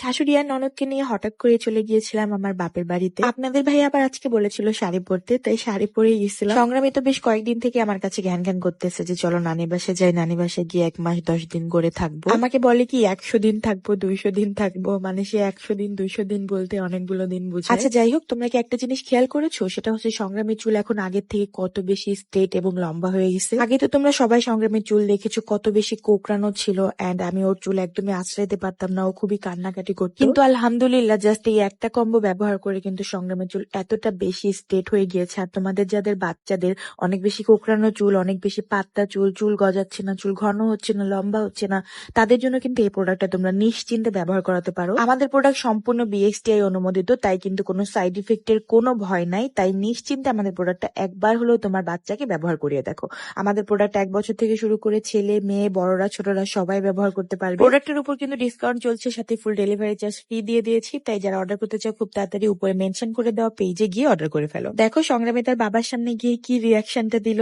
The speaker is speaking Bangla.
শাশুড়ি আর ননদকে নিয়ে হঠাৎ করে চলে গিয়েছিলাম আমার বাপের বাড়িতে। আপনাদের ভাই আবার আজকে বলেছিল শাড়ি পরতে, তাই শাড়ি পরে গেছিলাম সংগ্রামী তো বেশ কয়েকদিন থেকে আমার কাছে জ্ঞান জ্ঞান করতেছে যে চলো নানি বাসে যাই, নানি বাসে গিয়ে এক মাস দশ দিন করে থাকব। আমাকে বলে কি, একশো দিন থাকব, দুইশো দিন থাকব? মানে সে একশো দিন, দুইশো দিন বলতে অনেকগুলো দিন বুঝে। আচ্ছা যাই হোক, তোমরা কি একটা জিনিস খেয়াল করেছ? সেটা হচ্ছে সংগ্রামের চুল এখন আগের থেকে কত বেশি স্ট্রেট এবং লম্বা হয়ে গেছে। আগে তো তোমরা সবাই সংগ্রামের চুল দেখেছ, কত বেশি কোকড়ানো ছিল এন্ড আমি ওর চুল একদমই আশ্রয় দিতে পারতাম না, ও খুবই কান্নাকাটি করতো। কিন্তু আলহামদুলিল্লাহ জাস্ট এই একটা কম্বো ব্যবহার করে কিন্তু সংগ্রামের চুল এতটা বেশি স্ট্রেট হয়ে গিয়েছে। আর তোমাদের যাদের বাচ্চাদের অনেক বেশি কোকড়ানো চুল অনেক বেশি পাতলা চুল চুল গজাচ্ছে না চুল ঘন হচ্ছে না লম্বা হচ্ছে না তাদের জন্য কিন্তু এই প্রোডাক্টটা তোমরা নিশ্চিন্তে ব্যবহার করাতে পারো। আমাদের প্রোডাক্ট সম্পূর্ণ বিএক্সটিআই অনুমোদিত তাই কিন্তু কোনো সাইড ইফেক্টের কোনো ভয় নাই। তাই নিশ্চিন্তে আমাদের প্রোডাক্টটা একবার হলেও তোমার বাচ্চাকে ব্যবহার করিয়ে দেখো। আমাদের প্রোডাক্ট এক বছর থেকে শুরু করে ছেলে মেয়ে বড়রা ছোটরা সবাই ব্যবহার করতে পারবে। প্রোডাক্টের উপর কিন্তু ডিসকাউন্ট চলছে সাথে ফুল ডেলিভারি চার্জ ফ্রি দিয়ে দিয়েছি, তাই যারা অর্ডার করতে চাও খুব তাড়াতাড়ি উপরে মেনশন করে দেওয়া পেজে গিয়ে অর্ডার করে ফেলো। দেখো সংগ্রামে তার বাবার সামনে গিয়ে কি রিয়াকশনটা দিল?